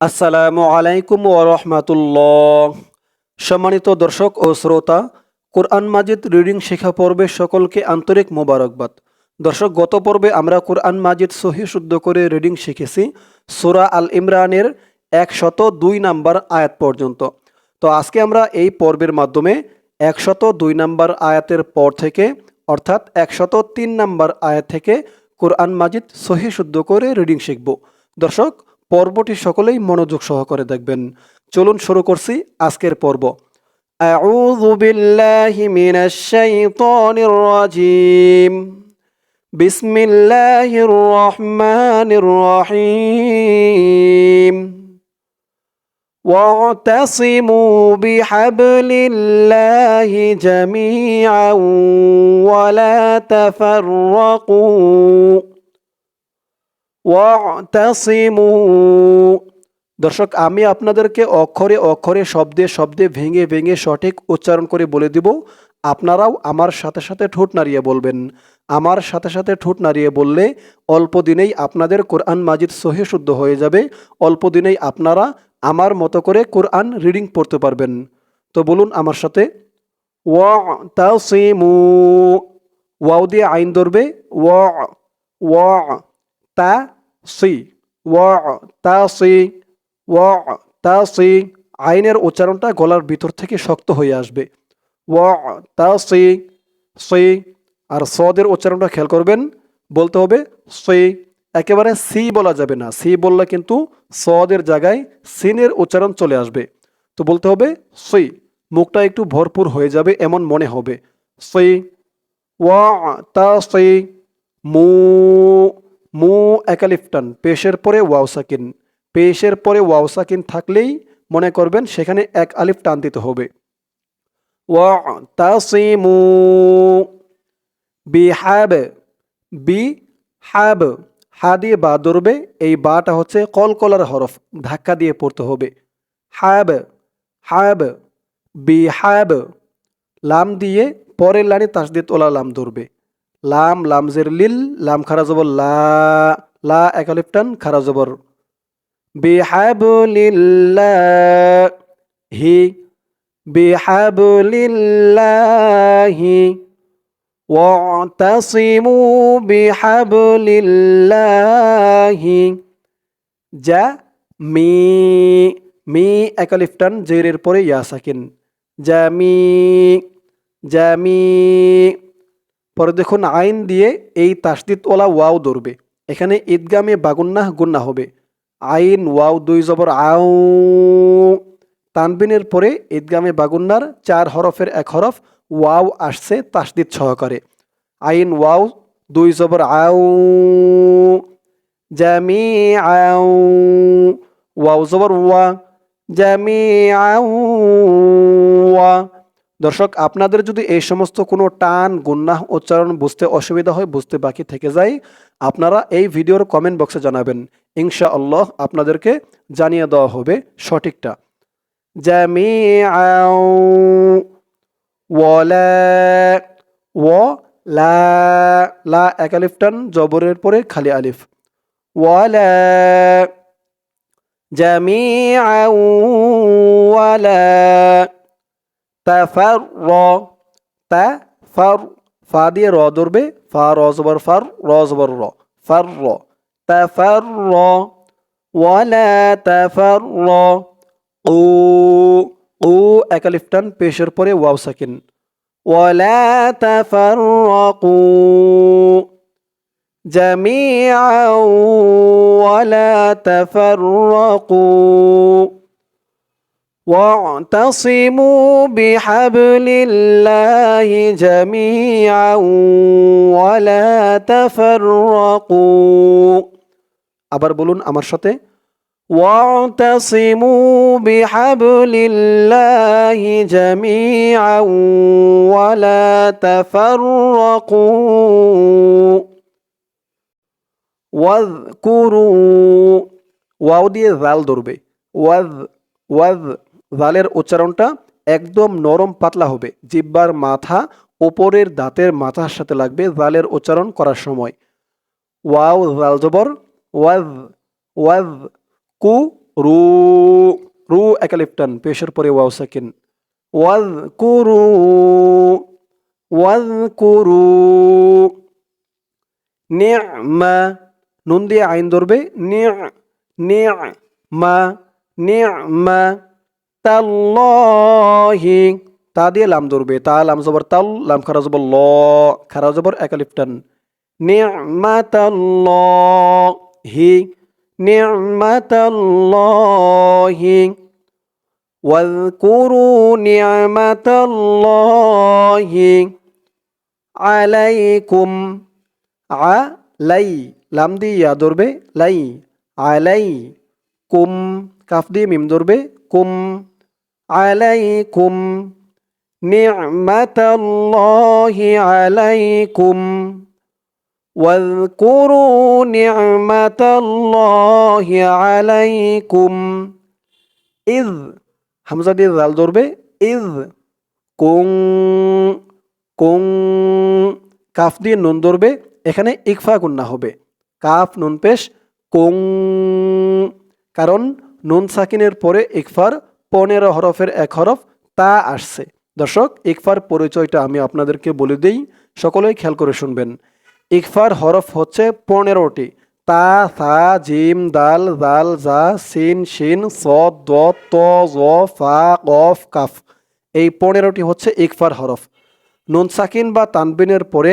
আসসালামু আলাইকুম ওরহমাতুল্লাহ সম্মানিত দর্শক ও শ্রোতা, কোরআন মাজিদ রিডিং শেখা পর্বে সকলকে আন্তরিক মোবারকবাদ। দর্শক, গত পর্বে আমরা কোরআন মাজিদ সহি শুদ্ধ করে রিডিং শিখেছি, সুরা আল ইমরানের একশত দুই নাম্বার আয়াত পর্যন্ত। তো আজকে আমরা এই পর্বের মাধ্যমে একশত দুই নাম্বার আয়াতের পর থেকে, অর্থাৎ একশত তিন নাম্বার আয়াত থেকে কোরআন মাজিদ সহি শুদ্ধ করে রিডিং শিখব। দর্শক পর্বটি সকলেই মনোযোগ সহকারে দেখবেন চলুন শুরু করছি আজকের পর্ব أعوذ بالله من الشيطان الرجيم بسم الله الرحمن الرحيم واعتصموا بحبل الله جميعا ولا تفرقوا ওয়াতাসিমু দর্শক, আমি আপনাদেরকে অক্ষরে অক্ষরে, শব্দে শব্দে, ভেঙে ভেঙে সঠিক উচ্চারণ করে বলে দিব। আপনারাও আমার সাথে সাথে ঠোঁট নাড়িয়ে বলবেন। আমার সাথে সাথে ঠোঁট নাড়িয়ে বললে অল্প দিনেই আপনাদের কোরআন মাজিদ সহি শুদ্ধ হয়ে যাবে। অল্প দিনেই আপনারা আমার মতো করে কোরআন রিডিং পড়তে পারবেন। তো বলুন আমার সাথে ওয়া তাসিমু ওয়াও দিয়ে আইন ধরবে ওয়া ওয়া তা সি ওয়া তা তা আইনের উচ্চারণটা গলার ভিতর থেকে শক্ত হয়ে আসবে। ওয়া তা, সি আর সদের উচ্চারণটা খেয়াল করবেন, বলতে হবে সি। একেবারে সি বলা যাবে না। সি বললে কিন্তু সদের জায়গায় সিনের উচ্চারণ চলে আসবে। তো বলতে হবে সি। মুখটা একটু ভরপুর হয়ে যাবে এমন মনে হবে। সি ওয়া তা, সি, মু মু একালিফটান, পেশের পরে ওয়াও সাকিন পেশের পরে ওয়াও সাকিন থাকলেই মনে করবেন সেখানে এক আলিফ টান দিতে হবে। ওয়া বি হ্যাব বি হ্যাব হা দিয়ে বা ধরবে, এই বাটা হচ্ছে কলকলার হরফ, ধাক্কা দিয়ে পড়তে হবে। হ্যাব হ্যাব বি হ্যাব লাম দিয়ে পরের লাইনে তাসদিদ তোলা লাম ধরবে। লাম লামজের লিল, লাম খারা জবর লা লা একালিপটান খারা জবর। বিহাবলিল্লাহি বিহাবলিল্লাহি, ওয়াতাসিমু বিহাবলিল্লাহি। যা মি মি একালিফটান জেরের পরে ইয়া সাকিন। জামি জামি পরে দেখুন আইন দিয়ে এই তাসদিদ ওলা ওয়াও ধরবে। এখানে ঈদগামে বাগুন্নাহ গুন্না হবে। আইন, ওয়াও, দুই জবর আউ তানবিনের পরে ঈদগামে বাগুন্নার চার হরফের এক হরফ ওয়াও আসছে তাসদিদ সহকারে। আইন, ওয়াও, দুই জবর আউ জামি আউ ওয়াও জবর, ওয়া। জামি আউ ওয়া। দর্শক, আপনাদের যদি এই সমস্ত কোনো টান, গুন্নাহ, উচ্চারণ বুঝতে অসুবিধা হয়, বুঝতে বাকি থেকে যায়, আপনারা এই ভিডিওর কমেন্ট বক্সে জানাবেন। ইনশা আল্লাহ আপনাদেরকে জানিয়ে দেওয়া হবে সঠিকটা। জামি ও লা লা এক আলিফ জবরের পরে খালি আলিফ। ওয়ালা জামি ওয়ালা র ফার র ধরবে ফা র ফার র র ফার র তাফার র র ও ও পেশের পরে ওয়াও সাকিন ওয়ালা তাফার রকু রকু واعتصموا بحبل الله جميعا ولا تفرقوا আবার বলুন আমার সাথে واعتصموا بحبل الله جميعا ولا تفرقوا واذكروا ওয়াও দিয়ে জাল ধরবে ওয়াজ ওয়াজ জালের উচ্চারণটা একদম নরম পাতলা হবে। জিব্বার মাথা ওপরের দাঁতের মাথার সাথে লাগবে জালের উচ্চারণ করার সময়। ওয়াও, জাল জবর, ওয়াজ ওয়াজ, কু, রু রু একালিফটান পেশের পরে ওয়াও সাকিন ওয়াজ কুরু ওয়াজ কুরু নি'মা, নুন দিয়ে আইন ধরবে নি' নি'মা নি'মা তাল্লাহি তা দিয়ে লাম ধরবে তা লাম জবর তাল লাম খারা জবর ল খারা জবর একালিফটান নি'মাতাল্লাহি নি'মাতাল্লাহি واذكروا نعمة الله عليكم আলাই লাম দিয়ে ইয়া ধরবে লাই আলাই কুম কাফ দিয়ে মিম ধরবে কুম আলাই কুম নি'মাতাল্লাহি আলাইকুম واذكروا نعمة الله عليكم إذ হামজা দিয়ে জাল ধরবে ইজ কুং কুং কাফ দিয়ে নুন ধরবে এখানে ইকফা গুন্না হবে কাফ নুন পেশ কুং কারণ নুন সাকিনের পরে ইকফার পনেরো হরফের এক হরফ, তা আসছে। দর্শক, ইকফার পরিচয়টা আমি আপনাদেরকে বলে দিই, সকলেই খেয়াল করে শুনবেন। ইকফার হরফ হচ্ছে পনেরোটি। তা, সা, জিম, দাল, জাল, জা, সিন, শিন স দ ত, জ, ফা, কফ, কাফ। এই পনেরোটি হচ্ছে ইকফার হরফ। নুন সাকিন বা তানবিনের পরে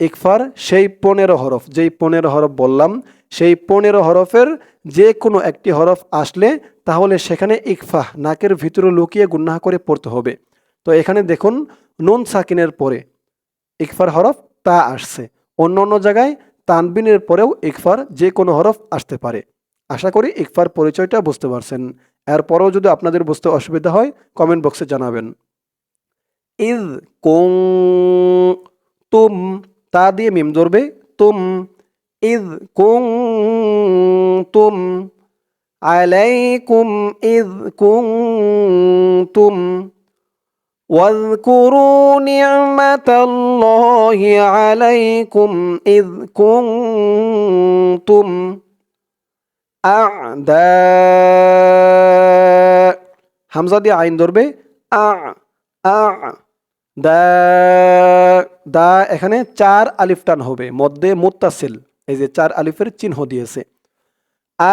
ইকফার সেই পনেরো হরফ, যেই পনেরো হরফ বললাম, সেই পনেরো হরফের যে কোনো একটি হরফ আসলে তাহলে সেখানে ইকফাহ, নাকের ভিতরে লুকিয়ে গুন্নাহ করে পড়তে হবে। তো এখানে দেখুন, নুন সাকিনের পরে ইকফার হরফ তা আসছে। অন্য অন্য জায়গায় তানবিনের পরেও ইকফার যে কোনো হরফ আসতে পারে। আশা করি ইকফার পরিচয়টা বুঝতে পারছেন। এরপরেও যদি আপনাদের বুঝতে অসুবিধা হয় কমেন্ট বক্সে জানাবেন। ইজ কুং তুম, তা দিয়ে মিম ধরবে। তুম ইজ কুং তুম আলাইকুম ইজ কুং তুম واذكروا نعمة الله عليكم إذ كنتم أعداء হামজা দিয়ে আইন ধরবে আ আ দা দা এখানে চার আলিফ টান হবে মধ্যে মুত্তাসিল এই যে চার আলিফের চিহ্ন দিয়েছে আ।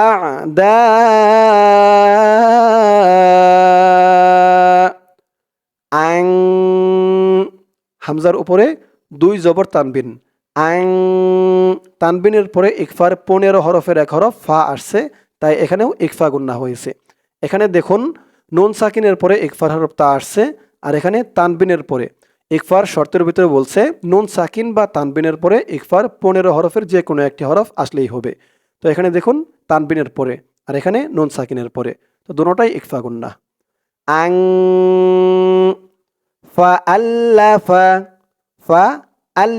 হামজার উপরে দুই জবর তানবিন। আং। তানবিনের পরে ইকফার পনেরো হরফের এক হরফ ফা আসছে, তাই এখানেও ইকফা গুন্না হয়েছে। এখানে দেখুন, নুন সাকিনের পরে ইকফার হরফ তা আসছে, আর এখানে তানবিনের পরে। ইকফার শর্তের ভিতরে বলছে, নুন সাকিন বা তানবিনের পরে ইকফার পনেরো হরফের যে কোনো একটি হরফ আসলেই হবে। তো এখানে দেখুন তানবিনের পরে আর এখানে নুন সাকিনের পরে তো দুটোটাই ইকফা গুন্না আং ফা আল্লাফা ফা আল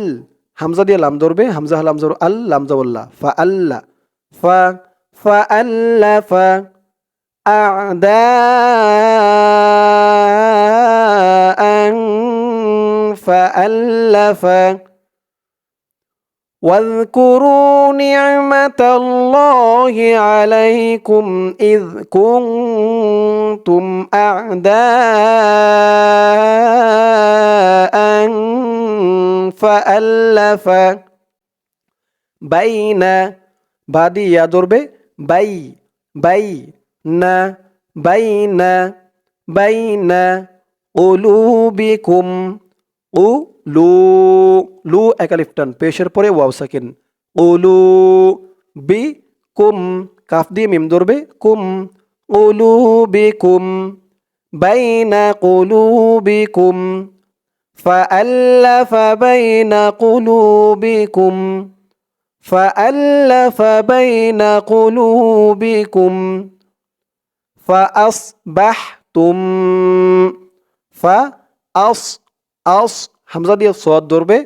হামজা দিয়ে লাম ধরবে হামজা লাম জবর আল লাম জবল্লা ফা আল্লা ফা ফা আল্লাফা أعداء فألف واذكروا نعمة الله عليكم إذ كنتم أعداء فألف بين بادي يا دربي بي بين بين بين قلوبكم قلوبكم লু লু একালিফটান পেশের পরে ওয়াও সাকিন উলু বি কুম কাফ দিয়ে মিম ধরবে কুম উলু বি কুম বাইনা কুলুবিকুম فألف بين قلوبكم فألف بين قلوبكم فأصبحتم فأص أص হামজা দিয়ে সদ ধরবে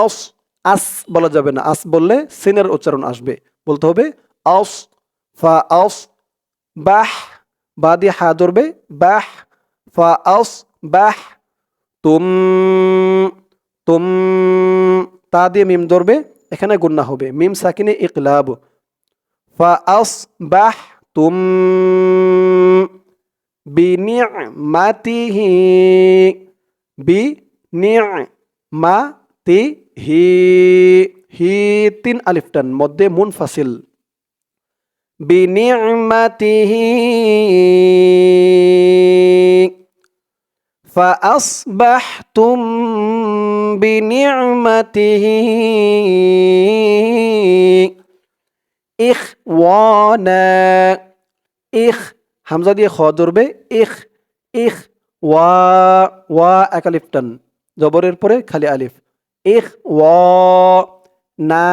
আস আস বলা যাবে না। আস বললে সিনের উচ্চারণ আসবে। বলতে হবে আস ফা আস বাহ, বা দিয়ে হা ধরবে, বাহ, ফা আস বাহ, তুম তুম, তা দিয়ে মিম ধরবে, এখানে গুন্না হবে। মিম সাকিনে ইকলাব। ফা আস বাহ, তুম বিনি'মাতিহি বি মা তি হি হি তিন আলিফ টান মধ্যে মুনফাসিল বিনি'মাতিহি فأصبحتم بنعمته ইখওয়ানা ইখ হামজা দিয়ে খ ধরবে ইখ ইখ ওয়া ওয়া এক আলিফ টান জবরের পরে খালি আলিফ ইখ ওয়া না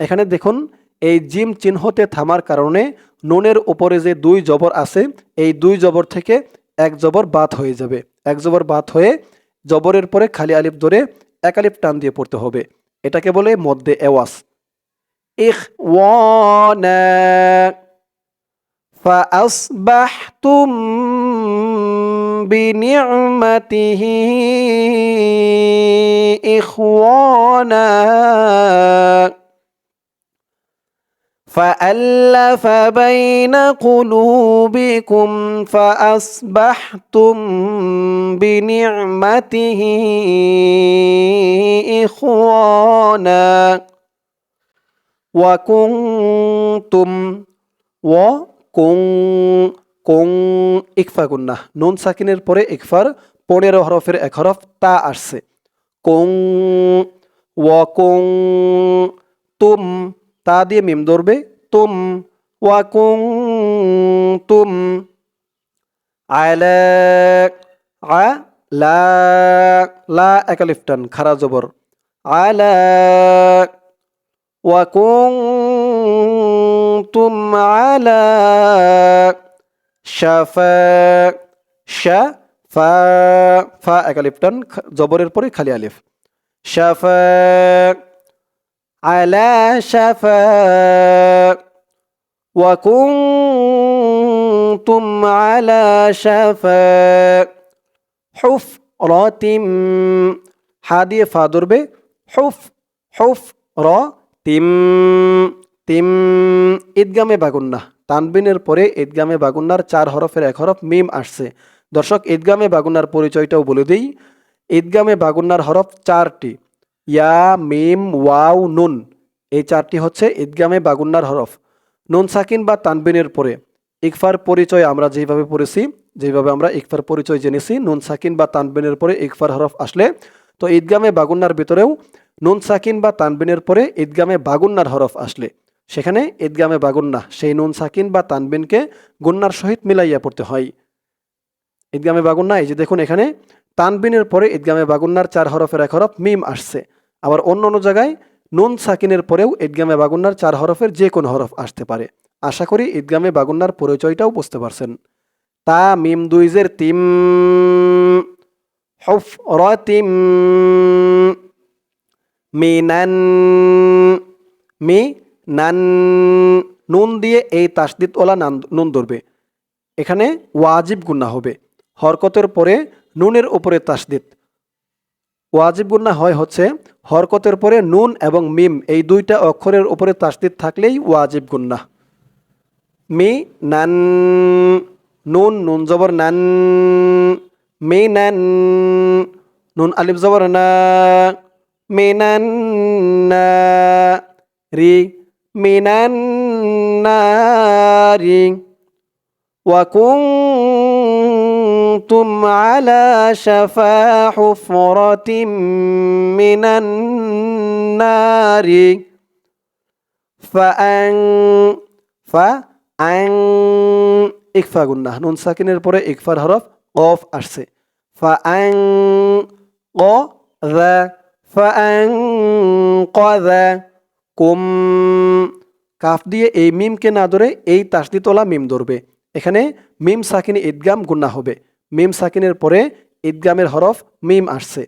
এখানে দেখুন এই জিম চিহ্নতে থামার কারণে নুনের উপরে যে দুই জবর আছে এই দুই জবর থেকে এক জবর বাদ হয়ে যাবে এক জবর বাদ হয়ে জবরের পরে খালি আলিফ ধরে এক আলিফ টান দিয়ে পড়তে হবে এটাকে বলে মধ্যে এওয়াস إخوانا فأصبحتم بنعمته إخوانا. فألف بين قلوبكم فأصبحتم بنعمته إخوانا. وكنتم وكنتم ওং ইকফা গুন্না নুন সাকিনের পরে ইকফার, পনেরো হরফের এক হরফ, তা আসছে। কোং ওয়াকুং তুম, তা দিয়ে মিম ধরবে। তুম ওয়াকুং তুম। আয়লাক, আ, লা লা একালিফটান খারা জবর। আয়লাক ওয়াকুং তুম আলা شفا شفا ফা এক আলিফ টান জবরের পরে খালি আলিফ শাফা আলা শাফা وكنتم على شفا حفرة হা দিয়ে ফা ধরবে হুফ হুফ র তিম তিম ঈদগামে বাগুন্না তানবিনের পরে ঈদগামে বাগুন্নার চার হরফের এক হরফ মিম আসছে। দর্শক, ঈদগামে বাগুন্নার পরিচয়টাও বলে দিই। ঈদগামে বাগুন্নার হরফ চারটি। ইয়া, মিম, ওয়াও, নুন। এই চারটি হচ্ছে ঈদগামে বাগুন্নার হরফ। নুন সাকিন বা তানবিনের পরে। ইকফার পরিচয় আমরা যেভাবে পড়েছি, যেভাবে আমরা ইকফার পরিচয় জেনেছি, নুন সাকিন বা তানবিনের পরে ইকফার হরফ আসলে। তো ঈদগামে বাগুন্নার ভিতরেও নুন সাকিন বা তানবিনের পরে ঈদগামে বাগুন্নার হরফ আসলে। সেখানে ঈদগামে বাগুন্না সেই নুন সাকিন বা তানবিনকে গুন্নার সহিত মিলাইয়া পড়তে হয়। ঈদগামে বাগুন্না, এই যে দেখুন এখানে, তানবিনের পরে ঈদগামে বাগুন্নার চার হরফের এক হরফ মিম আসছে। আবার অন্য অন্য জায়গায় নুন সাকিনের পরেও ঈদগামে বাগুন্নার চার হরফের যে কোনো হরফ আসতে পারে। আশা করি ঈদগামে বাগুন্নার পরিচয়টাও বুঝতে পারছেন। তা, মিম দুইজের তিম, হফ রতিম মিনান, মি নান, নুন দিয়ে এই তাসদিদ ওলা নান, নুন ধরবে। এখানে ওয়াজিব গুন্না হবে। হরকতের পরে নুনের উপরে তাসদিদ। ওয়াজিব গুন্না হয় হচ্ছে হরকতের পরে নুন এবং মিম, এই দুইটা অক্ষরের উপরে তাসদিদ থাকলেই ওয়াজিব গুন্না মি, নান, নুন নুন জবর নান, মে, নান, নুন আলিফ জবর না মিনান নারি মিনান নারি وكنتم على شفا حفرة من النار فأن فأن ইকফা গুন্না নুন সাকিনের পরে ইকফার হরফ কফ আসছে ফাআন ক কুম কাফ দিয়ে এই মিমকে না ধরে এই তাসদিতলা মিম ধরবে। এখানে মিম সাকিনি ঈদগাম গুন্না হবে। মিম সাকিনের পরে ঈদগামের হরফ মিম আসছে।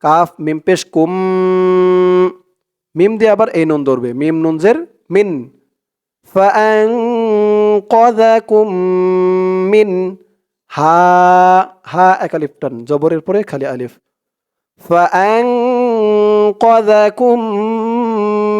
কাফ, মিম পেশ, কুম। মিম দিয়ে আবার এই নুন ধরবে। মিম নুনজের মিন। মিন। হা হা এক আলিফ টান। জবরের পরে খালি আলিফ। ফ্যাং কদাকুম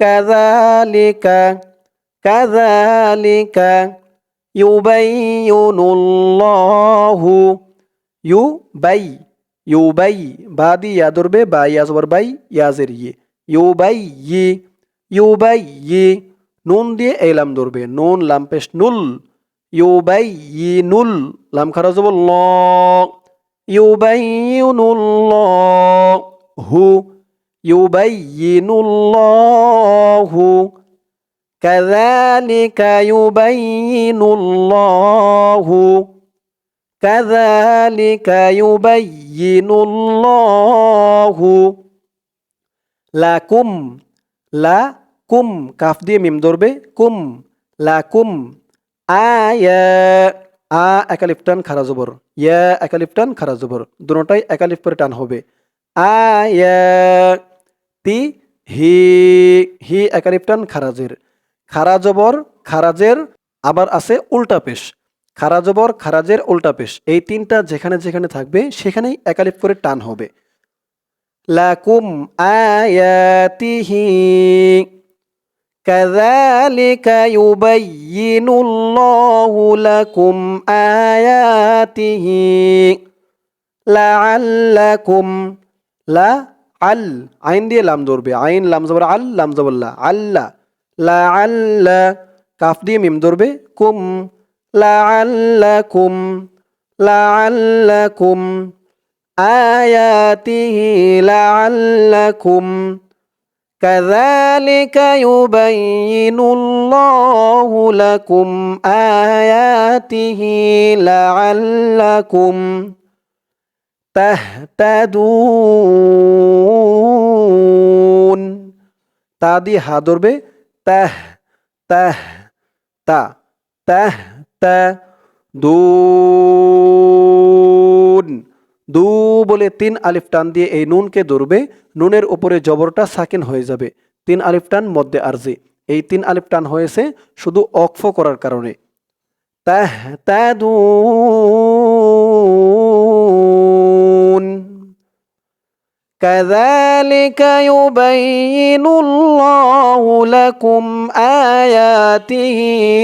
كذلك كذلك يبين الله يبي يبي بعدي يا دربه با يا زبر باي يا زريه يبي يبي নুন দিয়ে এই লাম ধরবে নুন লাম পেশ নুল ইউবাইয়িনুল লাম খারা যাব ল ইউবাইয়িনুল্লাহু ইউবাইয়িনুল্লাহু كذلك يبين الله كذلك يبين الله লাকুম লা কুম কাফ দিয়ে মিম ধরবে কুম লাকুম আয়া আ একালিফ টান খারা জবর ইয়া একালিফ টান খারা জবর দুটোটাই একালিফ করে টান হবে আয়া তি হি হি একালিফ টান খারাজের খারা জবর খারাজের আবার আছে উল্টা পেশ খারা জবর খারাজের উল্টা পেশ এই তিনটা যেখানে যেখানে থাকবে সেখানেই একালিফ করে টান হবে লাকুম আয়াতিহি كذلك يبين الله لكم آياته لعلكم لا আল আইন দিয়ে লাম ধরবে আইন লাম জবর আল লাম জবল্লা আল্লা লা আল্লা কাফ দিয়ে মিম ধরবে কুম লা আল্লা কুম লা আল্লা কুম আয়াতিহি লা আল্লা কুম كذلك يبين الله لكم آياته لعلكم তাহতাদুন। তা দিয়ে হা ধরবে, তাহ তাহ, তা তাহ, তা, দুন। দু বলে তিন আলিফ টান দিয়ে এই নুনকে ধরবে, নুনের উপরে জবরটা সাকিন হয়ে যাবে। তিন আলিফ টান মধ্যে আরজি। এই তিন আলিফ টান হয়েছে শুধু অক্ফ করার কারণে। তাহ তাদুন كذلك يبين الله لكم آياته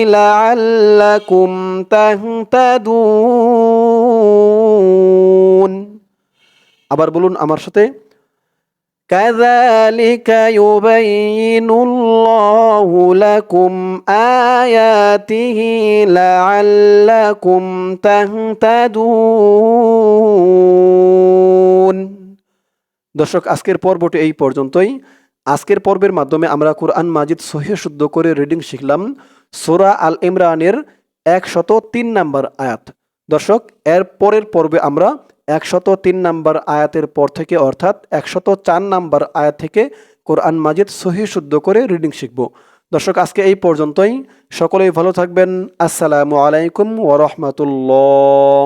لعلكم تهتدون আবার বলুন আমার সাথে كذلك يبين الله لكم آياته لعلكم تهتدون দর্শক, আজকের পর্বটি এই পর্যন্তই। আজকের পর্বের মাধ্যমে আমরা কোরআন মাজিদ সহি শুদ্ধ করে রিডিং শিখলাম। সোরা আল ইমরানের একশত তিন নাম্বার আয়াত। দর্শক, এর পরের পর্বে আমরা একশত তিন নাম্বার আয়াতের পর থেকে, অর্থাৎ একশত চার নাম্বার আয়াত থেকে কোরআন মাজিদ সহি শুদ্ধ করে রিডিং শিখব। দর্শক, আজকে এই পর্যন্তই। সকলেই ভালো থাকবেন। আসসালামু আলাইকুম ওরহমতুল্লাহ